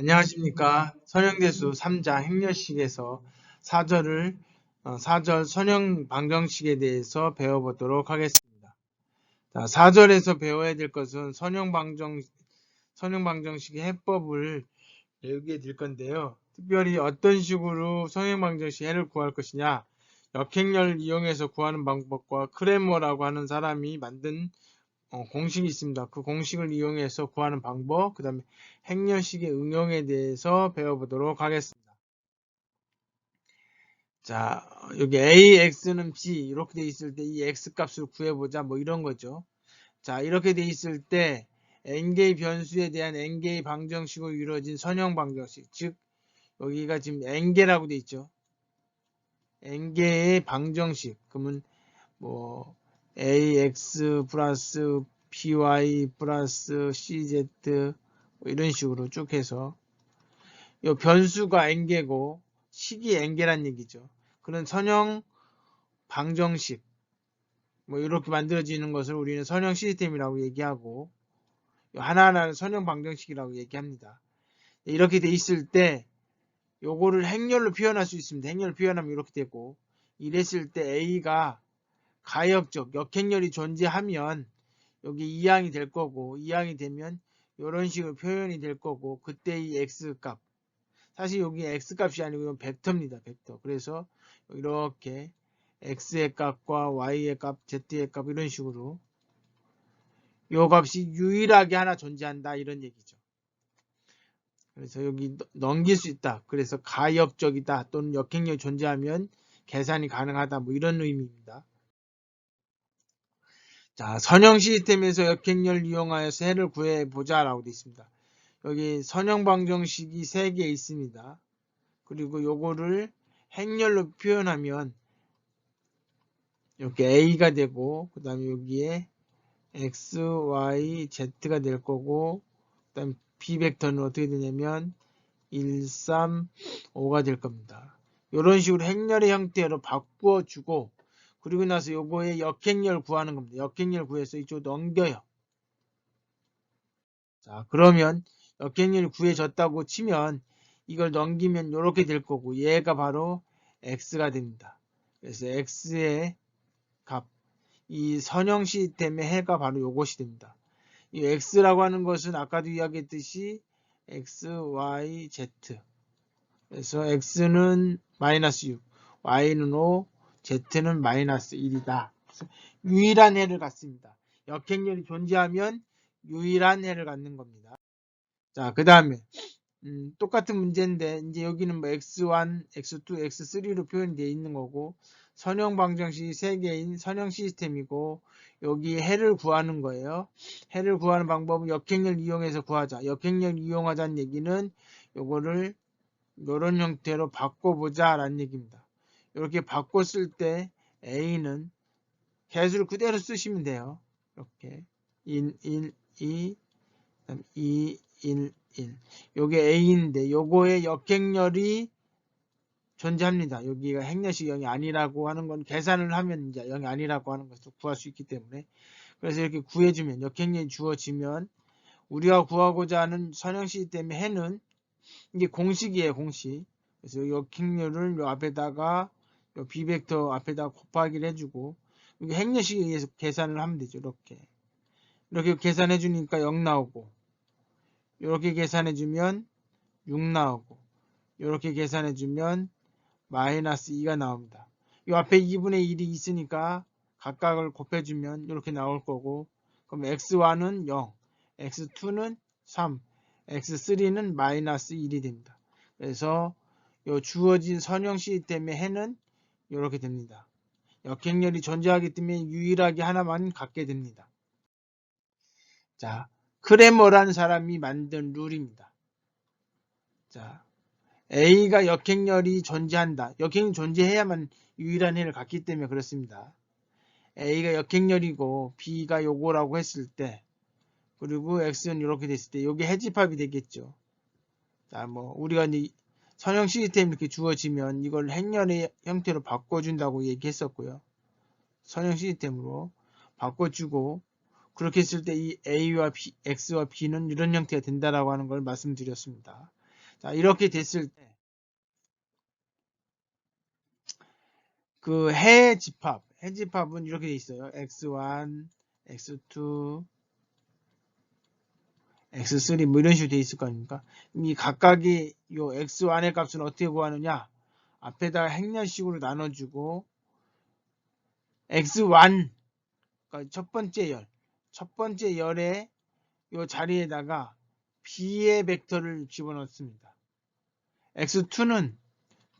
안녕하십니까. 선형대수 3자 행렬식에서 사절을 어, 사절 선형 방정식에 대해서 배워보도록 하겠습니다. 자, 사절에서 배워야 될 것은 선형 방정 선형 방정식의 해법을 배우게 될 건데요. 특별히 어떤 식으로 선형 방정식 해를 구할 것이냐, 역행렬 이용해서 구하는 방법과 크레머라고 하는 사람이 만든 어, 공식이 있습니다. 그 공식을 이용해서 구하는 방법, 그 다음에 행렬식의 응용에 대해서 배워보도록 하겠습니다. 자, 여기 AX는 B 이렇게 돼 있을 때 이 X 값을 구해보자 뭐 이런 거죠. 자, 이렇게 돼 있을 때 n개의 변수에 대한 n개의 방정식으로 이루어진 선형 방정식, 즉 여기가 지금 n개라고 돼 있죠. n개의 방정식, 그러면 뭐 ax 플러스 by 플러스 cz 뭐 이런 식으로 쭉 해서 이 변수가 n개고 식이 n개란 얘기죠. 그런 선형 방정식 뭐 이렇게 만들어지는 것을 우리는 선형 시스템이라고 얘기하고 하나하나는 선형 방정식이라고 얘기합니다. 이렇게 돼 있을 때 요거를 행렬로 표현할 수 있습니다. 행렬로 표현하면 이렇게 되고 이랬을 때 A가 가역적 역행렬이 존재하면 여기 2항이 될 거고 2항이 되면 이런 식으로 표현이 될 거고 그때 이 x값 사실 여기 x값이 아니고 벡터입니다. 벡터. 그래서 이렇게 x의 값과 y의 값, z의 값 이런 식으로 요 값이 유일하게 하나 존재한다 이런 얘기죠. 그래서 여기 넘길 수 있다. 그래서 가역적이다 또는 역행력이 존재하면 계산이 가능하다 뭐 이런 의미입니다. 자, 선형 시스템에서 역행렬 이용하여서 해를 구해보자 라고 되어 있습니다. 여기 선형 방정식이 3개 있습니다. 그리고 요거를 행렬로 표현하면 이렇게 A가 되고 그 다음에 여기에 X, Y, Z가 될 거고 그 다음 B 벡터는 어떻게 되냐면 1, 3, 5가 될 겁니다. 이런 식으로 행렬의 형태로 바꾸어 주고 그리고 나서 요거에 역행렬 구하는 겁니다. 역행렬 구해서 이쪽 넘겨요. 자, 그러면 역행렬 구해졌다고 치면 이걸 넘기면 이렇게 될 거고 얘가 바로 x가 됩니다. 그래서 x의 값, 이 선형 시스템의 해가 바로 요것이 됩니다. 이 x라고 하는 것은 아까도 이야기했듯이 x, y, z 그래서 x는 마이너스 6, y는 5, z는 마이너스 1이다. 유일한 해를 갖습니다. 역행렬이 존재하면 유일한 해를 갖는 겁니다. 자, 그 다음에 음, 똑같은 문제인데 이제 여기는 뭐 x1, x2, x3로 표현되어 있는 거고 선형 방정식이 3개인 선형 시스템이고 여기 해를 구하는 거예요. 해를 구하는 방법은 역행렬 이용해서 구하자. 역행렬 이용하자는 얘기는 요거를 이런 형태로 바꿔보자 라는 얘기입니다. 이렇게 바꿨을 때 A는 개수를 그대로 쓰시면 돼요. 이렇게 1, 1, 2, 2, 1, 1. 요게 A인데 요거의 역행렬이 존재합니다. 여기가 행렬식 0이 아니라고 하는 건 계산을 하면 이제 0이 아니라고 하는 것을 구할 수 있기 때문에 그래서 이렇게 구해주면 역행렬이 주어지면 우리가 구하고자 하는 선형식 때문에 해는 이게 공식이에요 공식 그래서 역행렬을 요 앞에다가 요 비벡터 앞에다 곱하기를 해주고 이게 행렬식에 의해서 계산을 하면 되죠 이렇게 이렇게 계산해 주니까 0 나오고 이렇게 계산해 주면 6 나오고 이렇게 계산해 주면 마이너스 2가 나옵니다. 이 앞에 2분의 1이 있으니까 각각을 곱해주면 이렇게 나올 거고 그럼 x1은 0, x2는 3, x3는 마이너스 1이 됩니다. 그래서 이 주어진 선형 시스템의 해는 이렇게 됩니다. 역행렬이 존재하기 때문에 유일하게 하나만 갖게 됩니다. 자, 크레머라는 사람이 만든 룰입니다. 자, A가 역행렬이 존재한다. 역행이 존재해야만 유일한 해를 갖기 때문에 그렇습니다. A가 역행렬이고 B가 요거라고 했을 때 그리고 X는 이렇게 됐을 때 여기 해집합이 되겠죠. 자, 뭐 우리가 이제 선형 시스템 이렇게 주어지면 이걸 행렬의 형태로 바꿔준다고 얘기했었고요. 선형 시스템으로 바꿔주고 그렇게 했을 때 이 A와 B, X와 B는 이런 형태가 된다라고 하는 걸 말씀드렸습니다. 자, 이렇게 됐을 때 그 해 집합, 해 집합은 이렇게 돼 있어요. x1, x2, x3 뭐 이런 식으로 돼 있을 거 아닙니까? 이 각각의 요 x1의 값은 어떻게 구하느냐? 앞에다가 행렬식으로 나눠주고 x1 그러니까 첫 번째 열, 첫 번째 열의 요 자리에다가 b의 벡터를 집어넣습니다. x2는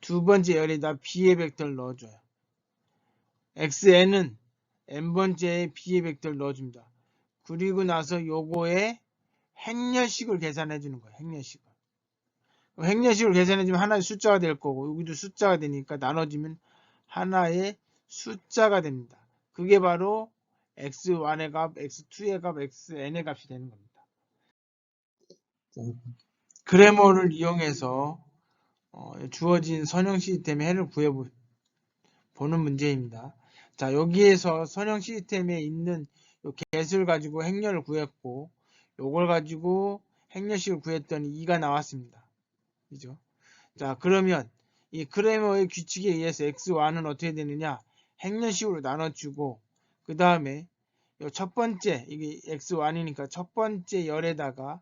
두 번째 열에다 b의 벡터를 넣어줘요. xn은 n번째에 b의 벡터를 넣어줍니다. 그리고 나서 요거에 행렬식을 계산해 주는 거예요. 행렬식을. 행렬식을 계산해 주면 하나의 숫자가 될 거고 여기도 숫자가 되니까 나눠지면 하나의 숫자가 됩니다. 그게 바로 x1의 값, x2의 값, xn의 값이 되는 겁니다. 그래머를 이용해서 어, 주어진 선형 시스템의 해를 구해보는 문제입니다. 자 여기에서 선형 시스템에 있는 요 개수를 가지고 행렬을 구했고 요걸 가지고 행렬식을 구했더니 2가 나왔습니다. 그죠? 자 그러면 이 크레머의 규칙에 의해서 x1은 어떻게 되느냐 행렬식으로 나눠주고 그 다음에 첫 번째 이게 x1이니까 첫 번째 열에다가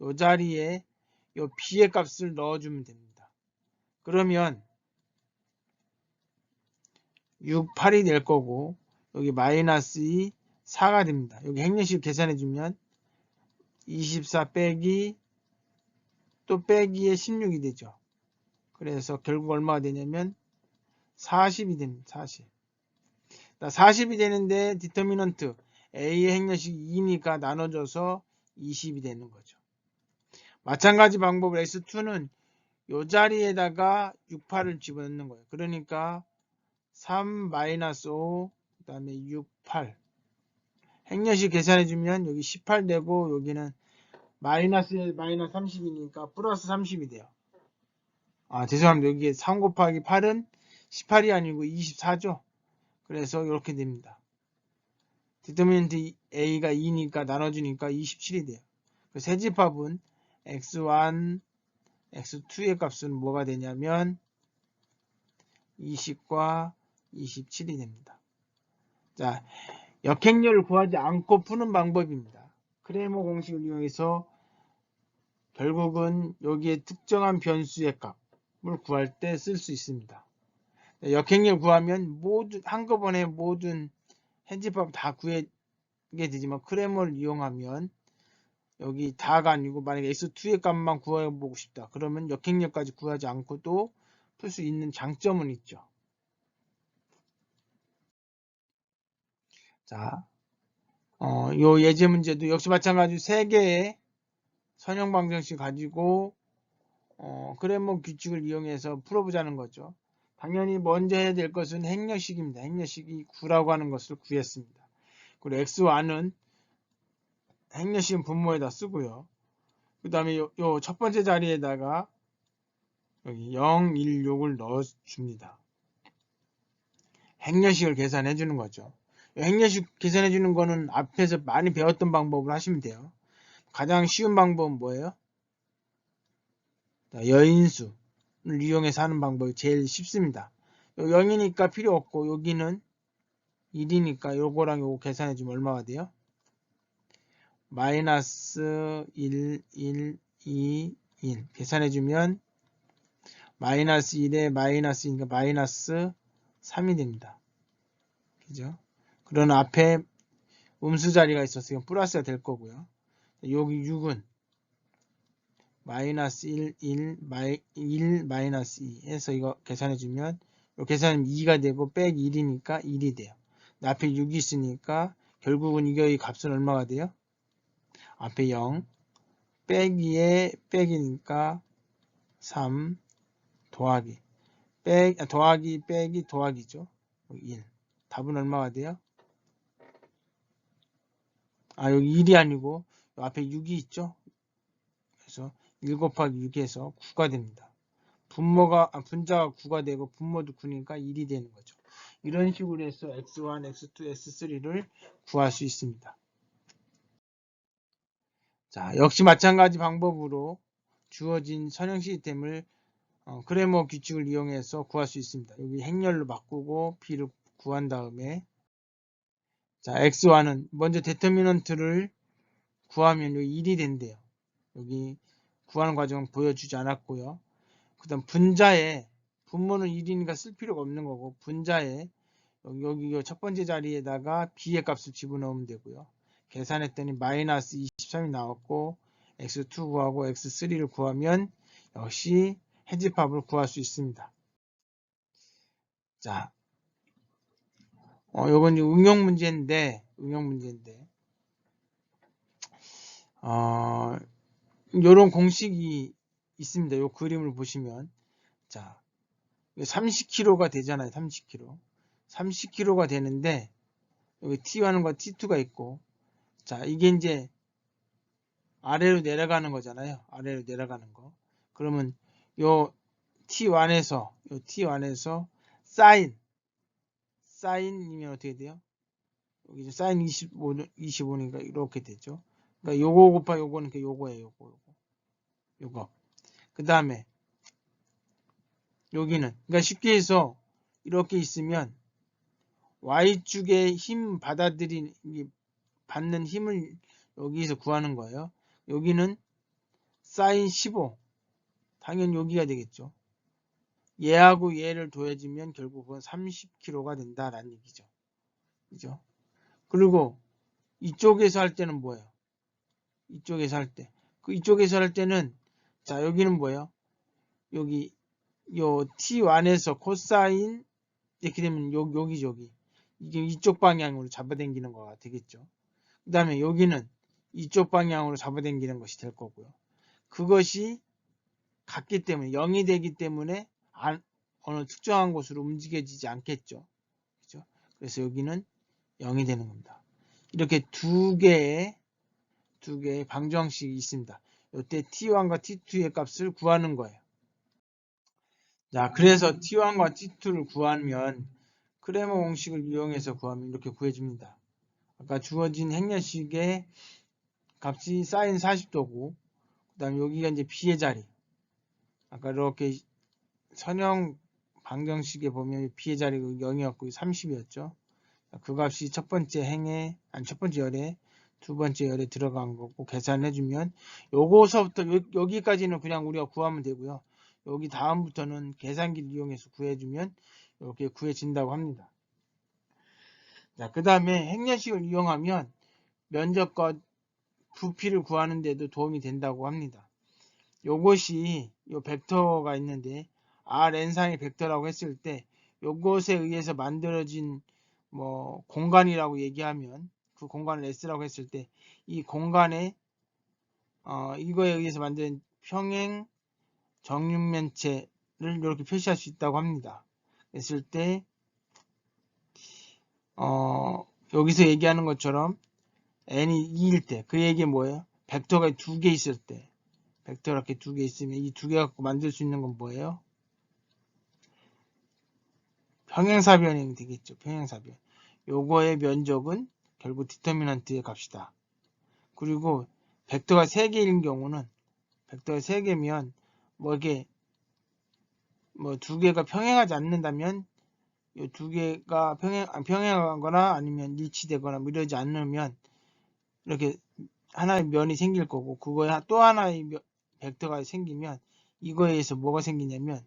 요 자리에 요 b의 값을 넣어주면 됩니다. 그러면 6, 8이 될 거고 여기 마이너스 2, 4가 됩니다. 여기 행렬식 계산해주면 24 빼기 또 빼기에 16이 되죠. 그래서 결국 얼마가 되냐면 40이 됩니다. 40. 40이 되는데 디터미넌트 A의 행렬식이 2니까 나눠져서 20이 되는 거죠. 마찬가지 방법을 S2는 이 자리에다가 6, 8을 집어넣는 거예요. 그러니까 3 마이너스 5, 그 다음에 6, 8. 행렬식 계산해주면 여기 18 되고 여기는 마이너스 마이너스 30이니까 플러스 30이 돼요. 아 죄송합니다. 여기에 3 곱하기 8은 18이 아니고 24죠. 그래서 이렇게 됩니다. 디터미넌트 A가 2니까 나눠주니까 27이 돼요. 그 세집합은 x1, x2의 값은 뭐가 되냐면 20과 27이 됩니다. 자, 역행렬을 구하지 않고 푸는 방법입니다. 크레모 공식을 이용해서 결국은 여기에 특정한 변수의 값을 구할 때 쓸 수 있습니다. 역행렬 구하면 모든 한꺼번에 모든 현집합 다 구하게 되지만 크레모를 이용하면 여기 다가 아니고 만약에 x2의 값만 구해보고 싶다. 그러면 역행렬까지 구하지 않고도 풀 수 있는 장점은 있죠. 자, 어, 요 예제 문제도 역시 마찬가지로 세 개의 선형 방정식 가지고 어, 그래머 규칙을 이용해서 풀어보자는 거죠. 당연히 먼저 해야 될 것은 행렬식입니다. 행렬식이 9라고 하는 것을 구했습니다. 그리고 x1은 행렬식은 분모에다 쓰고요. 그 다음에 요 첫 번째 자리에다가 여기 0, 1, 6을 넣어줍니다. 행렬식을 계산해 주는 거죠. 행렬식 계산해 주는 거는 앞에서 많이 배웠던 방법을 하시면 돼요. 가장 쉬운 방법은 뭐예요? 여인수를 이용해서 하는 방법이 제일 쉽습니다. 0이니까 필요 없고 여기는 1이니까 요거랑 요거 계산해 주면 얼마가 돼요? 마이너스 1, 1, 2, 1 계산해 주면 마이너스 1에 마이너스 2니까 마이너스 3이 됩니다. 그죠? 그러나 앞에 음수 자리가 있었으니까 플러스가 될 거고요. 여기 6은 마이너스 1, 1, 마이, 1, 마이너스 2 해서 이거 계산해주면 계산하면 2가 되고 빼기 1이니까 1이 돼요. 앞에 6이 있으니까 결국은 이거의 값은 얼마가 돼요? 앞에 0 빼기에 빼기니까 3 더하기 빼 아, 더하기 빼기 더하기죠. 1 답은 얼마가 돼요? 아 여기 1이 아니고 앞에 6이 있죠. 그래서 1 곱하기 6에서 9가 됩니다. 분모가 아, 분자가 9가 되고 분모도 9니까 1이 되는 거죠. 이런 식으로 해서 x1, x2, x3를 구할 수 있습니다. 자, 역시 마찬가지 방법으로 주어진 선형 시스템을 어, 크레머 규칙을 이용해서 구할 수 있습니다. 여기 행렬로 바꾸고 b를 구한 다음에 자 x1은 먼저 데터미넌트를 구하면 여기 1이 된대요. 여기 구하는 과정은 보여주지 않았고요. 그 다음 분자에 분모는 1이니까 쓸 필요가 없는 거고 분자에 여기, 여기 첫 번째 자리에다가 b의 값을 집어넣으면 되고요. 계산했더니 마이너스 23이 나왔고 x2 구하고 x3를 구하면 역시 해집합을 구할 수 있습니다. 자, 어, 요건 응용 문제인데, 응용 문제인데, 어, 요런 공식이 있습니다. 요 그림을 보시면, 자, 30kg가 되잖아요. 30kg. 30kg가 되는데, 여기 T1과 T2가 있고, 자, 이게 이제 아래로 내려가는 거잖아요. 아래로 내려가는 거. 그러면 요 T1에서 요 T1에서 사인 사인이면 어떻게 돼요? 여기 이제 사인 25 25니까 이렇게 되죠. 그러니까 요거 곱하 요거는 그 요거예요. 요거 요거. 요거. 그 다음에 여기는 그러니까 쉽게 해서 이렇게 있으면 y축의 힘 받아들인 받는 힘을 여기서 구하는 거예요. 여기는 사인 15 당연히 여기가 되겠죠. 얘하고 얘를 더해지면 결국은 30kg가 된다라는 얘기죠. 그죠? 그리고 이쪽에서 할 때는 뭐예요? 이쪽에서 할 때. 그 이쪽에서 할 때는 자 여기는 뭐예요? 여기 요 T1에서 코사인 이렇게 되면 여기 여기 저기 이게 이쪽 방향으로 잡아당기는 거가 되겠죠. 그 다음에 여기는 이쪽 방향으로 잡아당기는 것이 될 거고요. 그것이 같기 때문에 0이 되기 때문에 안, 어느 특정한 곳으로 움직여지지 않겠죠. 그죠? 그래서 여기는 0이 되는 겁니다. 이렇게 두 개의 두 개의 방정식이 있습니다. 이때 t1과 t2의 값을 구하는 거예요. 자, 그래서 t1과 t2를 구하면 크레머 공식을 이용해서 구하면 이렇게 구해줍니다. 아까 주어진 행렬식의 값이 사인 40도고 그 다음에 여기가 이제 b의 자리 아까 이렇게 선형 방정식에 보면 b의 자리가 0이었고 30이었죠. 그 값이 첫 번째 행에 아니 첫 번째 열에 두 번째 열에 들어간 거고 계산해 주면 요거서부터 여기까지는 그냥 우리가 구하면 되고요. 여기 다음부터는 계산기를 이용해서 구해주면 이렇게 구해진다고 합니다. 자, 그 다음에 행렬식을 이용하면 면적과 부피를 구하는 데도 도움이 된다고 합니다. 요것이 요 벡터가 있는데 R n상의 벡터라고 했을 때 요것에 의해서 만들어진 뭐 공간이라고 얘기하면 그 공간을 S라고 했을 때 이 공간에 어 이거에 의해서 만든 평행 정육면체를 이렇게 표시할 수 있다고 합니다. 했을 때 어, 여기서 얘기하는 것처럼 n이 2일 때, 그 얘기 뭐예요? 벡터가 두 개 있을 때, 벡터 이렇게 두 개 있으면 이 두 개 갖고 만들 수 있는 건 뭐예요? 평행사변이 되겠죠. 평행사변. 요거의 면적은 결국 디터미넌트의 값이다. 그리고 벡터가 3개인 경우는 벡터가 3개면 뭐 이게 뭐 두 개가 평행하지 않는다면 이 두 개가 평행, 평행하거나 아니면 일치되거나 뭐 이러지 않으면 이렇게 하나의 면이 생길 거고 그거에 또 하나의 벡터가 생기면 이거에 의해서 뭐가 생기냐면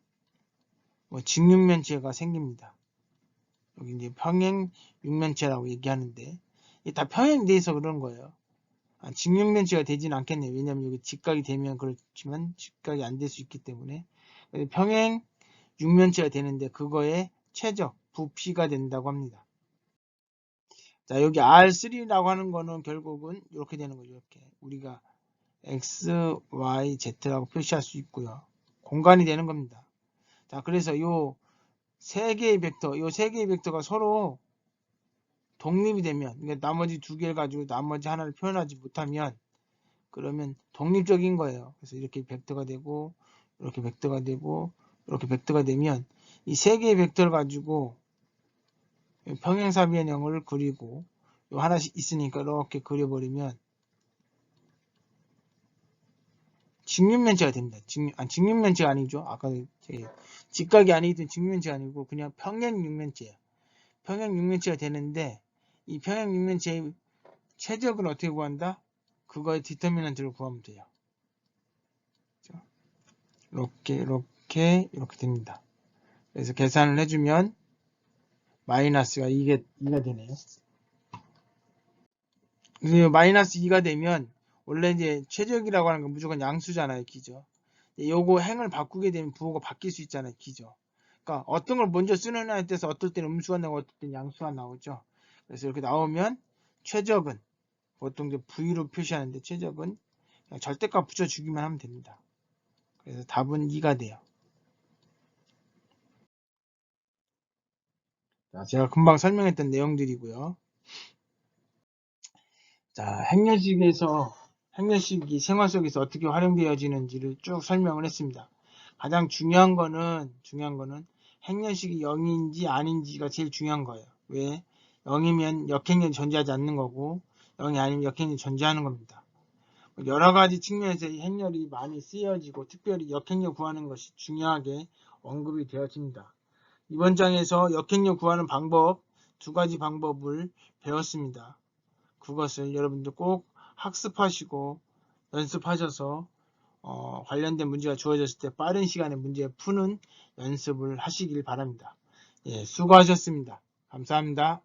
뭐 직육면체가 생깁니다. 여기 이제 평행 육면체라고 얘기하는데 이게 다 평행돼서 그런 거예요. 아, 직육면체가 되지는 않겠네요. 왜냐하면 여기 직각이 되면 그렇지만 직각이 안 될 수 있기 때문에 평행 육면체가 되는데 그거에 최적 부피가 된다고 합니다. 자, 여기 R3라고 하는 거는 결국은 이렇게 되는 거죠. 이렇게. 우리가 X, Y, Z라고 표시할 수 있고요. 공간이 되는 겁니다. 자, 그래서 요 세 개의 벡터, 요세 개의 벡터가 서로 독립이 되면, 그러니까 나머지 두 개를 가지고 나머지 하나를 표현하지 못하면, 그러면 독립적인 거예요. 그래서 이렇게 벡터가 되고, 이렇게 벡터가 되고, 이렇게 벡터가 되면, 이 세 개의 벡터를 가지고 평행사 변형을 그리고 요 하나씩 있으니까 이렇게 그려버리면 직육면체가 됩니다. 직, 아, 직육면체가 아니죠. 아까 저기 직각이 아니든 직육면체가 아니고 그냥 평행 육면체예요. 평행 육면체가 되는데 이 평행 육면체의 최적은 어떻게 구한다? 그거의 디터미넌트를 구하면 돼요. 이렇게 이렇게 이렇게 됩니다. 그래서 계산을 해주면 마이너스가 2가, 2가 되네요. 마이너스 2가 되면 원래 이제 최적이라고 하는 건 무조건 양수잖아요, 기죠. 요거 행을 바꾸게 되면 부호가 바뀔 수 있잖아요, 기죠. 그러니까 어떤 걸 먼저 쓰느냐에 따라서 어떨 때는 음수가 나오고 어떨 때는 양수가 나오죠. 그래서 이렇게 나오면 최적은 보통 이제 V로 표시하는데 최적은 절대값 붙여주기만 하면 됩니다. 그래서 답은 2가 돼요. 자, 제가 금방 설명했던 내용들이고요. 자, 행렬식에서 행렬식이 생활 속에서 어떻게 활용되어지는지를 쭉 설명을 했습니다. 가장 중요한 거는 중요한 거는 행렬식이 0인지 아닌지가 제일 중요한 거예요. 왜? 0이면 역행렬이 존재하지 않는 거고 0이 아니면 역행렬이 존재하는 겁니다. 여러 가지 측면에서 이 행렬이 많이 쓰여지고 특별히 역행렬 구하는 것이 중요하게 언급이 되어집니다. 이번 장에서 역행렬 구하는 방법 두 가지 방법을 배웠습니다. 그것을 여러분들 꼭 학습하시고 연습하셔서 어, 관련된 문제가 주어졌을 때 빠른 시간에 문제 푸는 연습을 하시길 바랍니다. 예, 수고하셨습니다. 감사합니다.